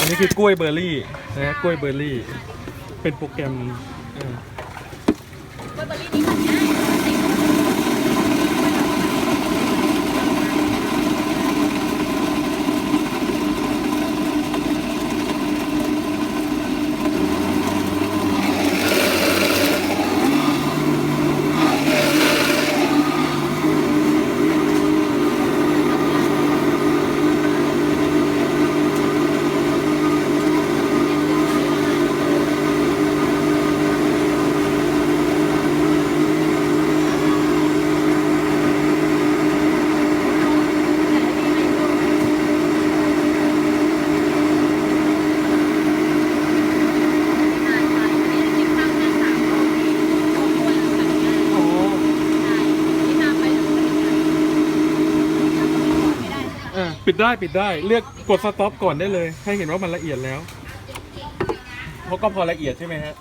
อันนี้คือกล้วยเบอร์รี่นะฮะกล้วยเบอร์รี่ เป็นโปรแกรมออกล้วยเบอร์รี่นี่ค่ะ ปิดได้ปิดได้เลือกกดสต็อปก่อนได้เลย ให้เห็นว่ามันละเอียดแล้วเพราะก็พอละเอียดใช่ไหมฮะ